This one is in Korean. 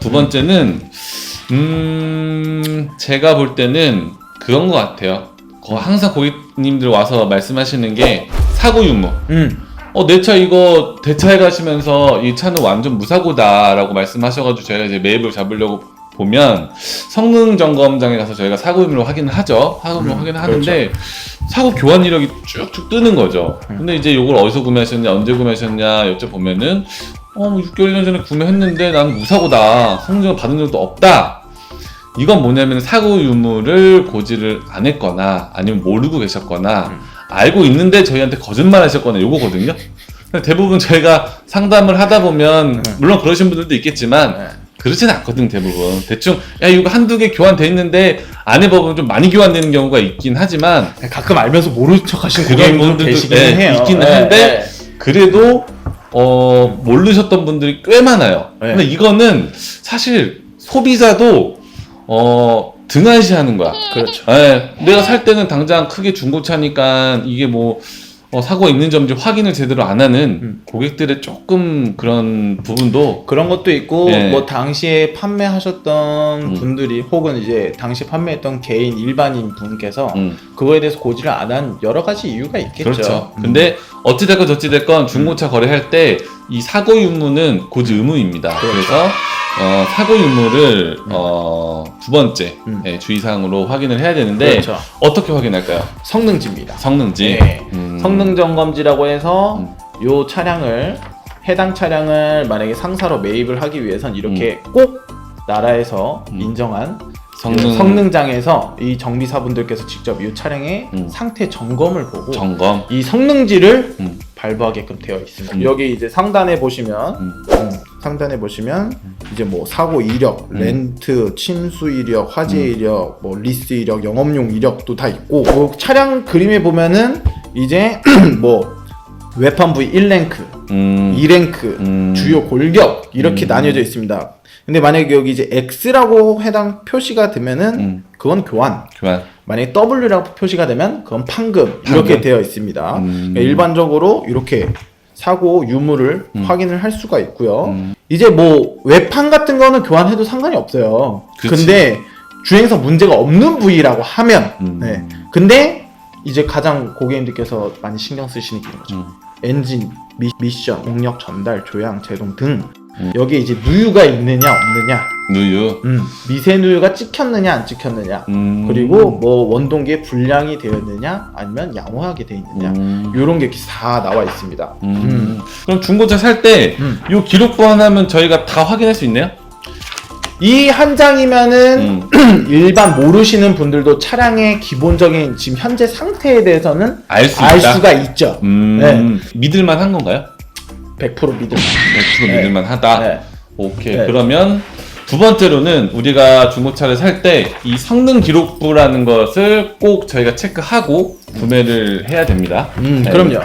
두 번째는 음 제가 볼 때는 그런 것 같아요. 거 항상 고객님들 와서 말씀하시는 게 사고 유무. 음. 어, 내 차 이거 대차해 가시면서 이 차는 완전 무사고다라고 말씀하셔가지고 저희가 이제 매입을 잡으려고 보면 성능 점검장에 가서 저희가 사고 유무를 확인을 하죠. 사고 유무 음, 확인을 하는데 사고 교환 이력이 쭉쭉 뜨는 거죠. 음. 근데 이제 이걸 어디서 구매하셨냐, 언제 구매하셨냐 여쭤보면은 어, 뭐 6개월 전 전에 구매했는데 나는 무사고다. 성능을 받은 적도 없다. 이건 뭐냐면 사고 유무를 고지를 안 했거나 아니면 모르고 계셨거나 음. 알고 있는데 저희한테 거짓말 하셨거나 요거거든요. 근데 대부분 저희가 상담을 하다 보면 네. 물론 그러신 분들도 있겠지만 네. 그렇진 않거든 대부분 대충 야 이거 한두 개 교환돼 있는데 안 해보면 좀 많이 교환되는 경우가 있긴 하지만 가끔 알면서 모르는 척 하시는 그런 고객님들도 분들도 계시긴 네, 해요. 있기는 네, 한데 그래도 어 모르셨던 분들이 꽤 많아요. 네. 근데 이거는 사실 소비자도 어 등한시하는 거야. 네. 그렇죠. 예, 내가 살 때는 당장 크게 중고차니까 이게 뭐 어, 사고가 있는 점인지 확인을 제대로 안 하는 음. 고객들의 조금 그런 부분도 그런 것도 있고 네. 뭐 당시에 판매하셨던 음. 분들이 혹은 이제 당시 판매했던 개인 일반인 분께서 음, 그거에 대해서 고지를 안 한 여러 가지 이유가 있겠죠. 그렇죠. 음. 근데 어찌됐건 저찌됐건 중고차 거래할 때 이 사고 유무는 고지 의무입니다. 그 그렇죠. 래서 어, 사고 유무를 어, 두 번째 음. 예, 주의사항으로 확인을 해야 되는데 그렇죠. 어떻게 확인할까요? 성능지입니다. 성능지. 네. 음. 성능 점검지라고 해서 음. 요 차량을 해당 차량을 만약에 상사로 매입을 하기 위해선 이렇게 음. 꼭 나라에서 음. 인정한 성능 성능 장에서 이 정비사분들께서 직접 이 차량의 음. 상태 점검을 보고 점검. 이 성능지를 음. 발부하게끔 되어 있습니다. 음. 여기 이제 상단에 보시면 음. 음, 상단에 보시면 이제 뭐 사고 이력, 음. 렌트, 침수 이력, 화재 음. 이력, 뭐 리스 이력, 영업용 이력도 다 있고 뭐 차량 그림에 보면은 이제 뭐 외판 부위 1랭크, 음. 2랭크, 음. 주요 골격 이렇게 음. 나뉘어져 있습니다. 근데 만약에 여기 이제 X라고 해당 표시가 되면은 음. 그건 교환. 교환. 만약에 W라고 표시가 되면 그건 판금, 판금. 이렇게 되어 있습니다. 음. 그러니까 일반적으로 이렇게 사고 유무를 음. 확인을 할 수가 있고요. 음. 이제 뭐 외판 같은 거는 교환해도 상관이 없어요. 그치. 근데 주행에서 문제가 없는 부위라고 하면 음. 네. 근데 이제 가장 고객님들께서 많이 신경 쓰시는 게 이거죠. 음. 엔진, 미, 미션, 동력 전달, 조향, 제동 등 음. 여기에 이제 누유가 있느냐 없느냐 누유. 음, 미세 누유가 찍혔느냐 안 찍혔느냐 음. 그리고 뭐 원동기에 불량이 되어 있느냐 아니면 양호하게 되어 있느냐 음. 이런 게 이렇게 다 나와 있습니다. 음. 그럼 중고차 살때 음. 요 기록부 하나면 저희가 다 확인할 수 있나요? 이 한 장이면은 음. 일반 모르시는 분들도 차량의 기본적인 지금 현재 상태에 대해서는 알수알 있다. 수가 있죠. 음. 네. 믿을만 한 건가요? 100% 믿을 100% 네. 믿을만 하다. 네. 오케이. 네. 그러면 두 번째로는 우리가 중고차를 살 때 이 성능 기록부라는 것을 꼭 저희가 체크하고 구매를 해야 됩니다. 음, 네. 그럼요.